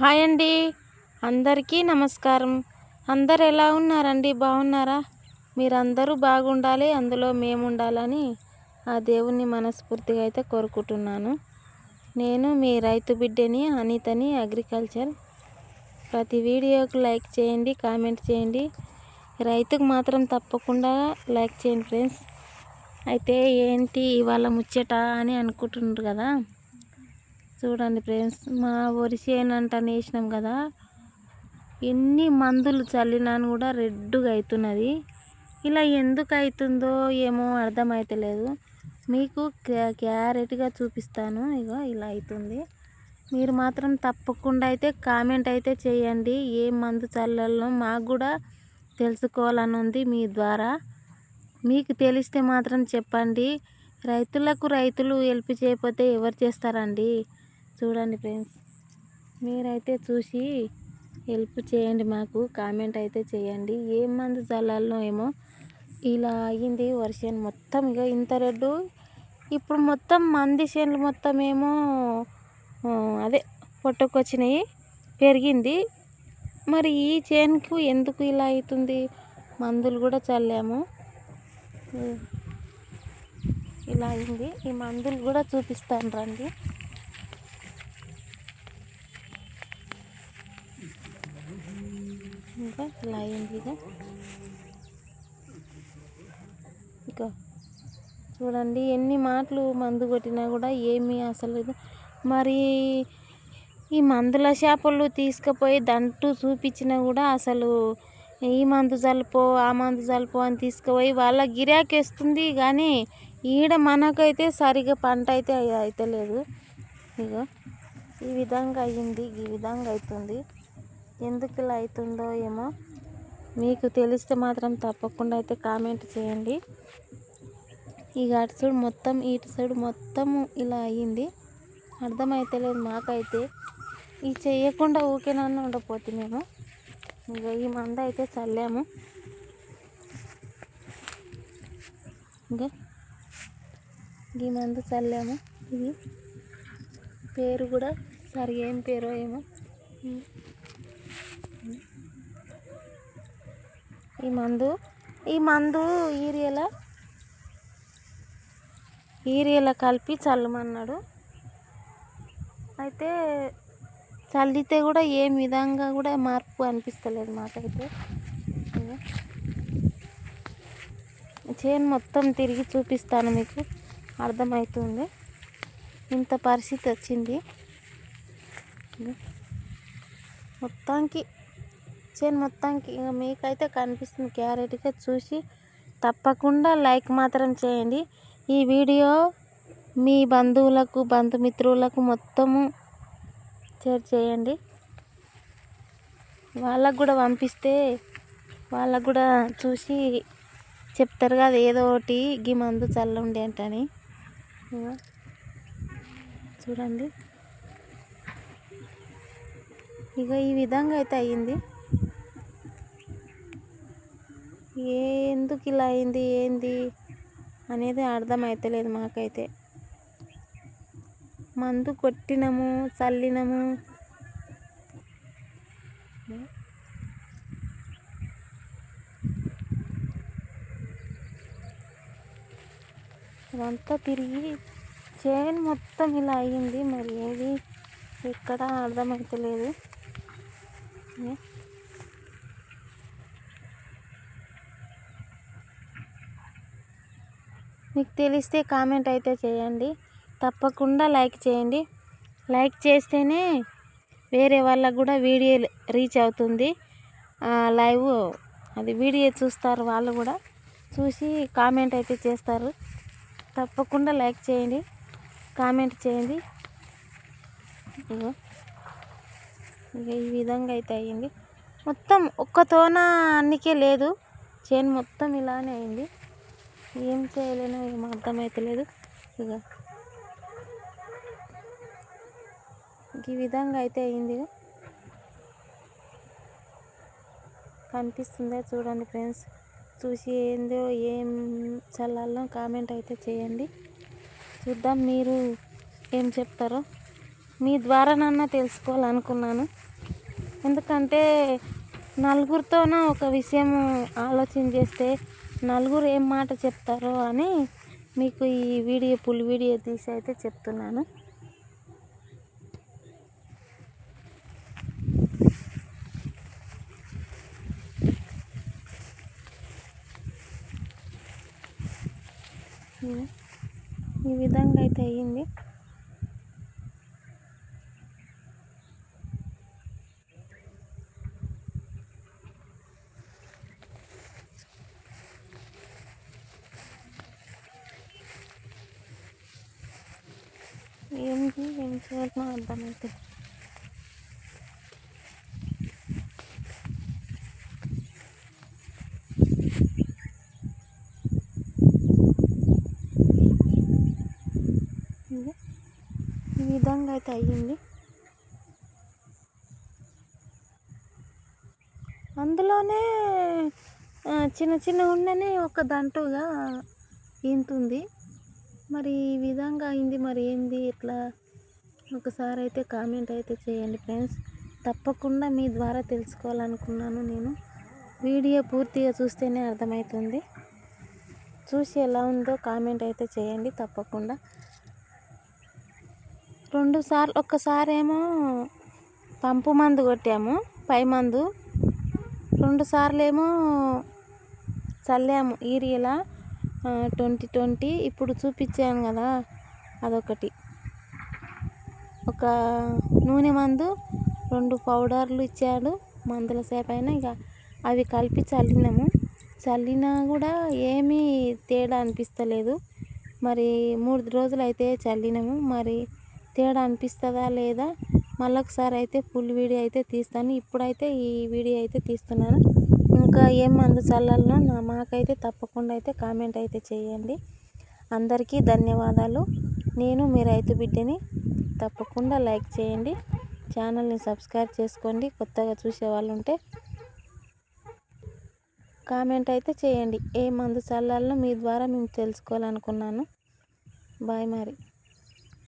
Hi అండి. అందరికీ నమస్కారం. అందరు ఎలా ఉన్నారండి? బాగున్నారా? మీరందరూ బాగుండాలి అందులో మేము ఉండాలని ఆ దేవుణ్ణి మనస్ఫూర్తిగా అయితే కోరుకుంటున్నాను. నేను మీ రైతు బిడ్డని అనితని అగ్రికల్చర్. ప్రతి వీడియోకి లైక్ చేయండి కామెంట్ చేయండి. రైతుకు మాత్రం తప్పకుండా లైక్ చేయండి ఫ్రెండ్స్. అయితే ఏంటి ఇవాళ ముచ్చట అని అనుకుంటున్నారు కదా? చూడండి ఫ్రెండ్స్ మా వరి చేను వేసినాం కదా. ఎన్ని మందులు చల్లినాను కూడా రెడ్డుగా అవుతున్నది ఇలా ఎందుకు అవుతుందో ఏమో అర్థమవుతలేదు మీకు క్యారెట్గా క్లారిటీగా చూపిస్తాను. ఇగో ఇలా అవుతుంది మీరు మాత్రం తప్పకుండా అయితే కామెంట్ అయితే చేయండి. ఏ మందు చల్లలో మాకు కూడా తెలుసుకోవాలని ఉంది మీ ద్వారా. మీకు తెలిస్తే మాత్రం చెప్పండి. రైతులకు రైతులు హెల్ప్ చేయకపోతే ఎవరు చేస్తారండి? చూడండి ఫ్రెండ్స్. మీరైతే చూసి హెల్ప్ చేయండి మాకు కామెంట్ అయితే చేయండి. ఏ మందు చల్లాలనో ఏమో ఇలా అయ్యింది వర్షం మొత్తం. ఇక ఇంత రెడ్డు ఇప్పుడు మొత్తం మంది చేనులు మొత్తం ఏమో అదే పొట్టకొచ్చినాయి పెరిగింది. మరి ఈ చేనుకు ఎందుకు ఇలా అవుతుంది? మందులు కూడా చల్లాము. ఇలా అయింది. ఈ మందులు కూడా చూపిస్తాను రండి. ఇంకా ఇలా అయింది ఇక ఇక చూడండి ఎన్ని మాటలు మందు కొట్టినా కూడా ఏమీ అసలు మరి ఈ మందుల చేపలు తీసుకుపోయి దంటు చూపించినా కూడా అసలు ఈ మందు చల్లిపో ఆ మందు చల్లిపో అని తీసుకుపోయి వాళ్ళ గిరాకీ వస్తుంది కానీ ఈడ మనకైతే సరిగా పంట అయితే అవుతలేదు ఇగో ఈ విధంగా అయ్యింది ఈ విధంగా అవుతుంది. ఎందుకు ఇలా అవుతుందో ఏమో మీకు తెలిస్తే మాత్రం తప్పకుండా అయితే కామెంట్ చేయండి. ఇక అటు సైడ్ మొత్తం ఇటు సైడ్ మొత్తము ఇలా అయ్యింది. అర్థమైతలేదు మాకైతే. ఇది చేయకుండా ఊకేనన్నా ఉండపోతే మేము. ఇక ఈ మంద అయితే చల్లాము. ఇంకా ఈ మందు చల్లాము. ఇది పేరు కూడా సరిగా ఏం పేరో ఏమో. ఈ మందు. ఈ మందు ఈరియల ఈరియల కలిపి చల్లమన్నాడు. అయితే చల్లితే కూడా ఏ విధంగా కూడా మార్పు అనిపిస్తలేదు మాకైతే. చేను మొత్తం తిరిగి చూపిస్తాను మీకు. అర్థమవుతుంది ఇంత పరిస్థితి వచ్చింది. మొత్తానికి చేను మొత్తానికి ఇక మీకైతే కనిపిస్తుంది క్యారెట్గా చూసి తప్పకుండా లైక్ మాత్రం చేయండి. ఈ వీడియో మీ బంధువులకు బంధుమిత్రులకు మొత్తము షేర్ చేయండి. వాళ్ళకు కూడా పంపిస్తే వాళ్ళకు కూడా చూసి చెప్తారు కదా ఏదో ఒకటి గీ మందు చల్లండి అంటని. చూడండి. ఇక ఈ విధంగా అయితే అయ్యింది ఏ ఎందుకు ఇలా అయింది ఏంది అనేది అర్థమవుతలేదు మాకైతే. మందు కొట్టినము చల్లినము. ఇదంతా తిరిగి చైన్ మొత్తం ఇలా అయ్యింది మరి ఏది? ఎక్కడ అర్థమవుతలేదు మీకు తెలిస్తే కామెంట్ అయితే చేయండి. తప్పకుండా లైక్ చేయండి. లైక్ చేస్తేనే వేరే వాళ్ళకు కూడా వీడియో రీచ్ అవుతుంది. లైవ్ అది వీడియో చూస్తారు వాళ్ళు కూడా. చూసి కామెంట్ అయితే చేస్తారు. తప్పకుండా లైక్ చేయండి. కామెంట్ చేయండి. ఇగో ఇక ఈ విధంగా అయితే అయ్యింది మొత్తం ఒక్కతోన అన్నికే లేదు. చేను మొత్తం ఇలానే అయింది. ఏం చేయలేనో ఏం అర్థమవుతలేదు ఇక ఈ విధంగా అయితే అయింది. కనిపిస్తుందా చూడండి ఫ్రెండ్స్. చూసి ఏందో ఏం చల్లాలో కామెంట్ అయితే చేయండి. చూద్దాం మీరు ఏం చెప్తారో. మీ ద్వారానన్నా తెలుసుకోవాలనుకున్నాను. ఎందుకంటే నలుగురితోనూ ఒక విషయం ఆలోచన చేస్తే నలుగురు ఏం మాట చెప్తారో అని మీకు ఈ వీడియో పులి వీడియో తీసి అయితే చెప్తున్నాను. ఈ విధంగా అయితే అయ్యింది. ఏంటి? ఏం చేయాలో అర్థమైతే. ఈ విధంగా అయితే అయ్యింది. అందులోనే చిన్న చిన్న ఉండనే ఒక దంటుగా ఇంతుంది మరి ఈ విధంగా అయింది మరి ఏంది? ఇట్లా ఒకసారి అయితే కామెంట్ అయితే చేయండి ఫ్రెండ్స్. తప్పకుండా మీ ద్వారా తెలుసుకోవాలనుకున్నాను నేను. వీడియో పూర్తిగా చూస్తేనే అర్థమవుతుంది చూసి ఎలా ఉందో కామెంట్ అయితే చేయండి తప్పకుండా. రెండు సార్లు ఒక్కసారి ఏమో పంపు మందు కొట్టాము పై మందు. రెండు సార్లు ఏమో చల్లాము ఈరియలా ట్వంటీ ట్వంటీ ఇప్పుడు చూపించాను కదా అదొకటి. ఒక నూనె మందు రెండు పౌడర్లు ఇచ్చాడు మందుల సేపు అయినా ఇక అవి కలిపి చల్లినాము. చల్లినా కూడా ఏమీ తేడా అనిపిస్తలేదు. మరి మూడు రోజులు అయితే చల్లినాము. మరి తేడా అనిపిస్తుందా లేదా మళ్ళీ ఒకసారి అయితే ఫుల్ వీడియో అయితే తీస్తాను. ఇప్పుడైతే ఈ వీడియో అయితే తీస్తున్నాను. ఇంకా ఏం మందు చల్లాలనో నా మాకైతే తప్పకుండా అయితే కామెంట్ అయితే చేయండి. అందరికీ ధన్యవాదాలు. నేను మీ రైతు బిడ్డని తప్పకుండా లైక్ చేయండి. ఛానల్ని సబ్స్క్రైబ్ చేసుకోండి. కొత్తగా చూసే వాళ్ళు ఉంటే కామెంట్ అయితే చేయండి. ఏ మందు చల్లాలనో మీ ద్వారా మేము తెలుసుకోవాలనుకున్నాను. బాయ్ మరి.